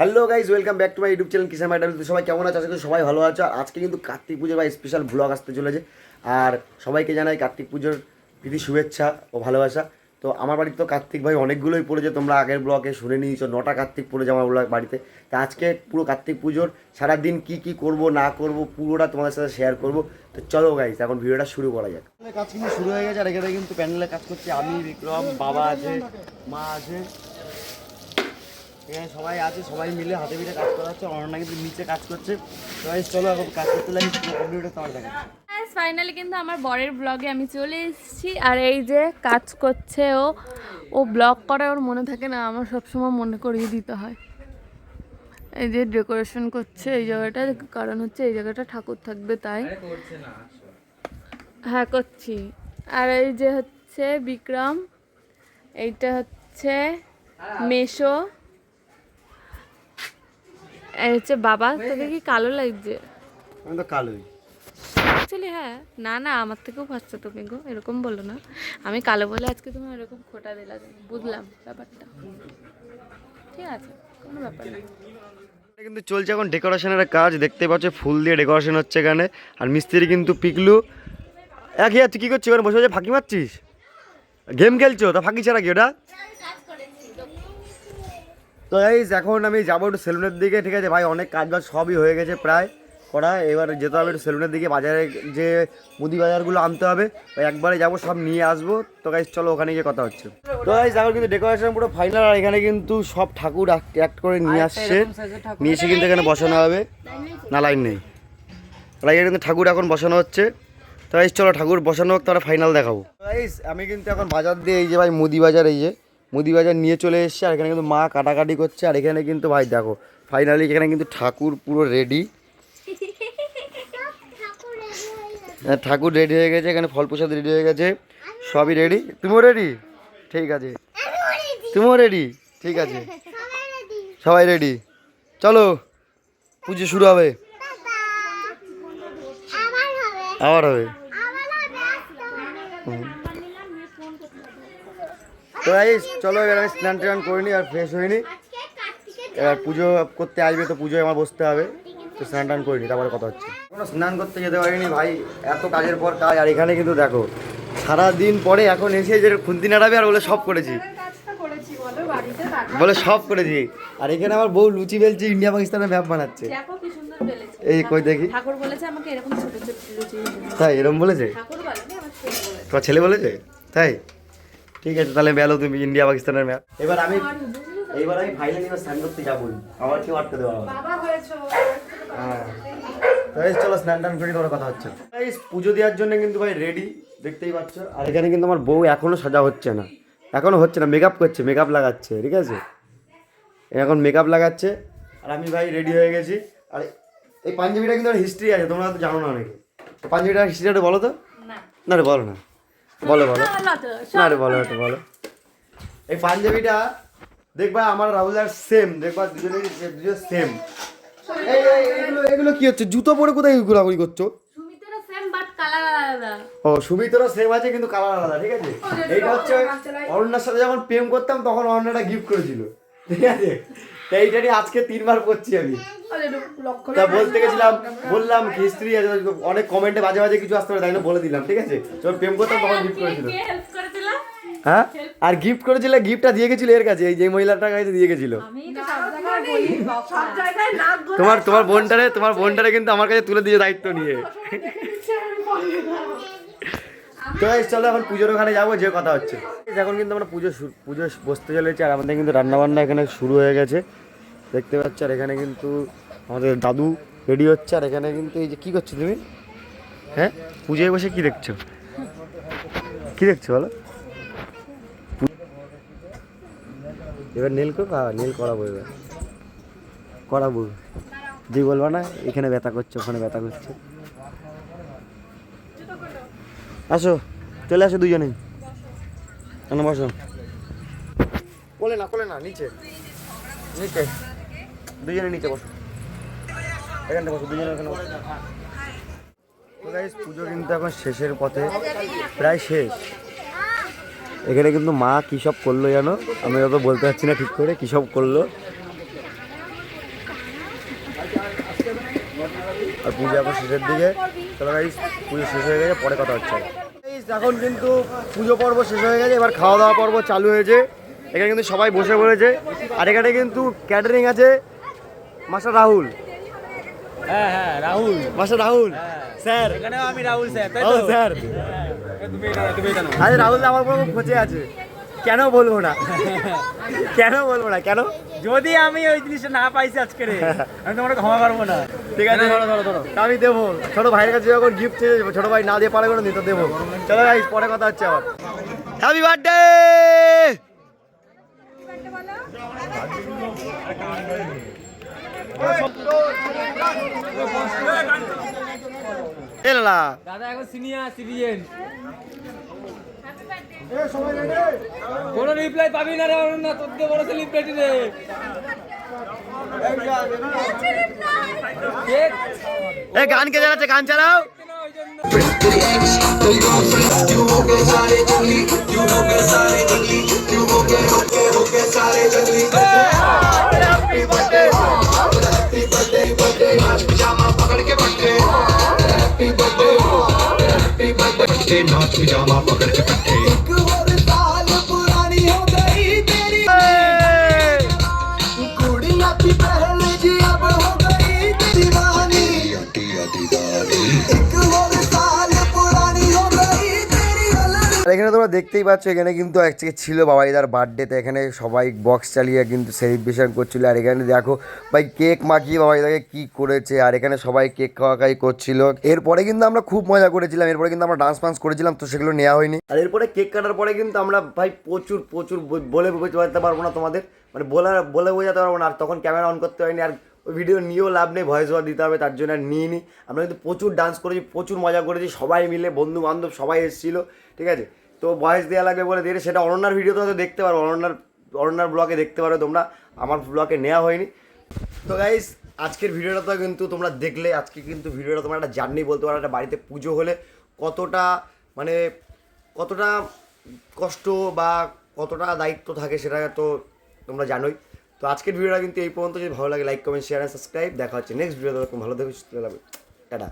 Hello guys welcome back to my YouTube channel Kishan madam সবাই কেমন আছে? আশা করি সবাই ভালো আছো। আজকে কিন্তু কার্তিক পুজোর বা স্পেশাল ব্লগ আসতে চলেছে। আর সবাইকে জানাই কার্তিক পুজোর প্রীতি শুভেচ্ছা ও ভালোবাসা। তো আমার বাড়িতে তো কার্তিক ভাই অনেকগুলোই পড়েছে। তোমরা আগের ব্লগে শুনে নিয়েছো, নটা কার্তিক পড়েছে আমার ব্লগ বাড়িতে। তা আজকে পুরো কার্তিক পুজোর সারাদিন কি কি করব, না করব, পুরোটা তোমাদের সাথে শেয়ার করব। তো চলো গাইজ এখন ভিডিওটা শুরু করা যাক। কাজ কিন্তু শুরু হয়ে গেছে, আর এখানে কিন্তু প্যান্ডেলের কাজ করছে আমি, বিক্রম, বাবা আছে, মা আছে। এখানে সবাই আছে সবাই মিলে হাতে পিঠে কাজ করা হচ্ছে অনন্যা নিচে কাজ করছে। সবাই চলো এখন কাজ করতে লাগি কম্পিউটার তোমার দেখাচ্ছি। ফাইনালি কিন্তু আমার বরের ব্লগে আমি চলে এসেছি। আর এই যে কাজ করছে ও ও ব্লগ করে ওর মনে থাকে না আমার সবসময় মনে করিয়ে দিতে হয়। এই যে ডেকোরেশন করছে এই জায়গাটা কারণ হচ্ছে এই জায়গাটা ঠাকুর থাকবে তাই। হ্যাঁ করছি। আর এই যে হচ্ছে বিক্রম এইটা হচ্ছে মেশো। এই হচ্ছে বাবা তোকে কি কালো লাগছে? আমি তো কালোই। অ্যাকচুয়ালি হ্যাঁ। না না আমার থেকেও ফার্স্টে তুমি গো এরকম বলো না। আমি কালো বলে আজকে তুমি এরকম খোটা দিলা বুঝলাম ব্যাপারটা। ঠিক আছে কোনো ব্যাপার না। কিন্তু চলছে এখন ডেকোরেশনের কাজ দেখতে পাচ্ছ ফুল দিয়ে ডেকোরেশন হচ্ছে এখানে। আর মিস্ত্রি কিন্তু পিকলু। এক তুই কী করছিস? ওখানে বসে বসে ফাঁকি মারছিস? গেম খেলছো? তা ফাঁকি ছাড়া কি ওটা? তো এই এখন আমি যাব একটু সেলুনের দিকে ঠিক আছে? ভাই অনেক কাজ বাজ সবই হয়ে গেছে প্রায়। করা এবার যেতে হবে একটু সেলুনের দিকে বাজারে যে মুদি বাজারগুলো আনতে হবে একবারে যাব সব নিয়ে আসব। তো গাইজ চলো ওখানে গিয়ে কথা হচ্ছে। তো গাইজ এখন কিন্তু ডেকোরেশন পুরো ফাইনাল আর এখানে কিন্তু সব ঠাকুর অ্যাক্ট করে নিয়ে আসছে। নিয়ে এসে কিন্তু এখানে বসানো হবে। না লাইন নেই। আর এখানে কিন্তু ঠাকুর এখন বসানো হচ্ছে। তো গাইজ চলো ঠাকুর বসানো হোক তারা ফাইনাল দেখাবো। গাইজ আমি কিন্তু এখন বাজার দিয়ে এই যে ভাই মুদি বাজার এই যে মুদি বাজার নিয়ে চলে এসেছে আর এখানে কিন্তু মা কাটাকাটি করছে আর এখানে কিন্তু ভাই দেখো ফাইনালি এখানে কিন্তু ঠাকুর পুরো রেডি হ্যাঁ, ঠাকুর রেডি হয়ে গেছে এখানে ফল প্রসাদ রেডি হয়ে গেছে সবই রেডি তুমিও রেডি ঠিক আছে। তুমিও রেডি ঠিক আছে। সবাই রেডি চলো পুজো শুরু হবে। আবার হবে। তো এই চলো এবার আমি স্নান টান করে নিই আর ফ্রেশ হয়ে নিই। এবার পুজো করতে আসবে তো পুজোয় আমার বসতে হবে। তো স্নান টান করে নিই তারপরে কথা হচ্ছে। কোনো স্নান করতে যেতে পারিনি ভাই এত কাজের পর কাজ আর এখানে কিন্তু দেখো সারাদিন পরে এখন এসে যে খুন্তি নাড়াবে আর বলে সব করেছি। বলে সব করেছি। আর এখানে আমার বউ লুচি বেলছে ইন্ডিয়া পাকিস্তানের ম্যাপ বানাচ্ছে। এই কই দেখি। ঠাকুর বলেছে আমাকে এরকম ছোট ছোট লুচি। তাই এরম বলেছে? ঠাকুর বলেনি আমার বলেছে। তোমার ছেলে বলেছে? তাই? ঠিক আছে তাহলে বেলো তুমি ইন্ডিয়া পাকিস্তানের ম্যাপ এবার আমি এইবার আমি ফাইনালি এবার স্নান করতে যাবোই। আমার কেউ আটকে দেওয়া হ্যাঁ। তো এই চলো স্নান টান করে তোমার কথা হচ্ছে। এই পুজো দেওয়ার জন্য কিন্তু ভাই রেডি দেখতেই পাচ্ছ। আর এখানে কিন্তু আমার বউ এখনও সাজা হচ্ছে না। এখনও হচ্ছে না মেকআপ করছে মেকআপ লাগাচ্ছে ঠিক আছে? এখন মেকআপ লাগাচ্ছে। আর আমি ভাই রেডি হয়ে গেছি। আর এই পাঞ্জাবিটা কিন্তু হিস্ট্রি আছে তোমরা তো জানো না অনেকে। পাঞ্জাবিটার হিস্ট্রিটা বলো তো? না। না রে বলো না। বলো বলো। না রে বলো একটু বলো। এই পাঞ্জাবিটা দেখবা আমার রাহুলার সেম দেখবা দুজনের দুজন সেম এই এই, এগুলো এগুলো কি হচ্ছে? জুতো পরে কোথায় ঘোরাঘুরি করছ? ও সুমিতরও সেম আছে কিন্তু কালার আলাদা ঠিক আছে? এইটা হচ্ছে অরণ্যার সাথে যখন প্রেম করতাম তখন অরণ্যটা গিফট করেছিল। ঠিক আছে? তো এইটারই আজকে তিনবার করছি আমি। তা বলতে গেছিলাম বললাম কি স্ত্রী আছে অনেক কমেন্টে বাজে বাজে কিছু আসতে পারে তাই বলে দিলাম ঠিক আছে? যখন প্রেম করতাম তখন গিফট করেছিল। কে হেল্প করেছিল? হ্যাঁ? আর গিফট করেছিল গিফটটা দিয়ে গেছিল এর কাছে এই যে মহিলাটার কাছে দিয়ে গেছিল। আমি তো সব জায়গায় বলি সব জায়গায় তোমার তোমার বোনটারে তোমার বোনটারে কিন্তু আমার কাছে তুলে দিয়ে দায়িত্ব নিয়ে। তো এই চলো এখন পুজোর ওখানে যাব, যে কথা হচ্ছে। এখন কিন্তু আমরা পুজো পুজো বসতে চলেছি, আর আমাদের কিন্তু রান্নাবান্না এখানে শুরু হয়ে গেছে। দেখতে পাচ্ছ, আর এখানে কিন্তু আমাদের দাদু রেডি হচ্ছে, আর এখানে কিন্তু এই যে কী করছ তুমি? হ্যাঁ? পুজোয় বসে কি দেখছ? কি দেখছ বলো? এবার নীল করব হ্যাঁ নীল করাবো এবার। করাবো যে বলবা না, এখানে ব্যথা করছে, ওখানে ব্যথা করছে। আসো, চলে আসো দুজনেই কেন বসো। কোলে না কোলে না, নিচে। নিচে। দুজনে নিচে বসো। এখানটা বসো দুজনে এখানে বসো। পুজো কিন্তু এখন শেষের পথে, প্রায় শেষ। এখানে কিন্তু মা কী সব করল জানো? আমি অত বলতে পারছি না ঠিক করে কী সব করল। আর পুজো এখন শেষের দিকে। চলো গাইস পুজো শেষ হয়ে গেছে পরে কথা হচ্ছে। এখন কিন্তু পুজো পর্ব শেষ হয়ে গেছে এবার খাওয়া দাওয়া পর্ব চালু হয়েছে। এখানে কিন্তু সবাই বসে পড়েছে। আর এখানে কিন্তু ক্যাটারিং আছে মাস্টার রাহুল। হ্যাঁ হ্যাঁ রাহুল। মাস্টার রাহুল। স্যার এখানেও আমি রাহুল স্যার তাই তো। আরে রাহুল আমার পুরো খোঁজে আছে। কেন বলব না? কেন বলব না? কেন? যদি আমি ওই জিনিসটা না পাইছি আজকে আমি তোমাকে ক্ষমা করব না। ঠিক আছে? আমি দেবো। ছোট ভাইয়ের কাছে যখন গিফট চেয়ে ছোট ভাই না দিয়ে পারে করে নিতে দেবো। চলো ভাই পরে কথা হচ্ছে আবার। হ্যাপি বার্থডে দাদা এখন সিনিয়র সিটিজেন কোনো রিপ্লাই পাবি না রে অরুণ না তোর দিয়ে বড় সেলিব্রিটি রে কেক এ গান কে চালাচ্ছে গান চালাও ওই জন্য नाच पिजामा पकड़ के कट्टे আর এখানে তোমরা দেখতেই পাচ্ছ, এখানে কিন্তু আজকে ছিল বাবাইদার বার্থডেতে এখানে সবাই বক্স চালিয়ে কিন্তু সেলিব্রেশন করছিল। আর এখানে দেখো, ভাই কেক মাখিয়ে বাবাইদাকে কি করেছে, আর এখানে সবাই কেক খাওয়া খাই করছিল। এরপরে কিন্তু আমরা খুব মজা করেছিলাম। এরপরে কিন্তু আমরা ডান্স ফান্স করেছিলাম, তো সেগুলো নেওয়া হয়নি। আর এরপরে কেক কাটার পরে কিন্তু আমরা, ভাই প্রচুর প্রচুর বলে বোঝাতে পারব না তোমাদের। মানে বলে বলে বোঝাতে পারব না, আর তখন ক্যামেরা অন করতে হয়নি। আর ওই ভিডিও নিয়েও লাভ নেই ভয়েস ওভার দিতে হবে, তার জন্য আর নিয়ে নিই আমরা কিন্তু প্রচুর ডান্স করেছি, প্রচুর মজা করেছি, সবাই মিলে বন্ধু বান্ধব সবাই এসেছিল, ঠিক আছে? তো ভয়েস দেওয়া লাগবে বলে দিয়ে সেটা অনন্যার ভিডিওতে হয়তো দেখতে পারো, অনন্যার অনন্যার ব্লগে দেখতে পারো তোমরা, আমার ব্লগে নেওয়া হয়নি। তো গাইস আজকের ভিডিওটা তো কিন্তু তোমরা দেখলে, আজকে কিন্তু ভিডিওটা তোমরা একটা জার্নি বলতে পারো, একটা বাড়িতে পুজো হলে কতটা মানে কতটা কষ্ট বা কতটা দায়িত্ব থাকে সেটা তো তোমরা জানোই। তো আজকের ভিডিওটা কিন্তু এই পর্যন্ত। যদি ভালো লাগে লাইক কমেন্ট শেয়ার সাবস্ক্রাইব দেখা হচ্ছে নেক্সট ভিডিও ভালো দেখে সুস্থ লাগবে টাটা।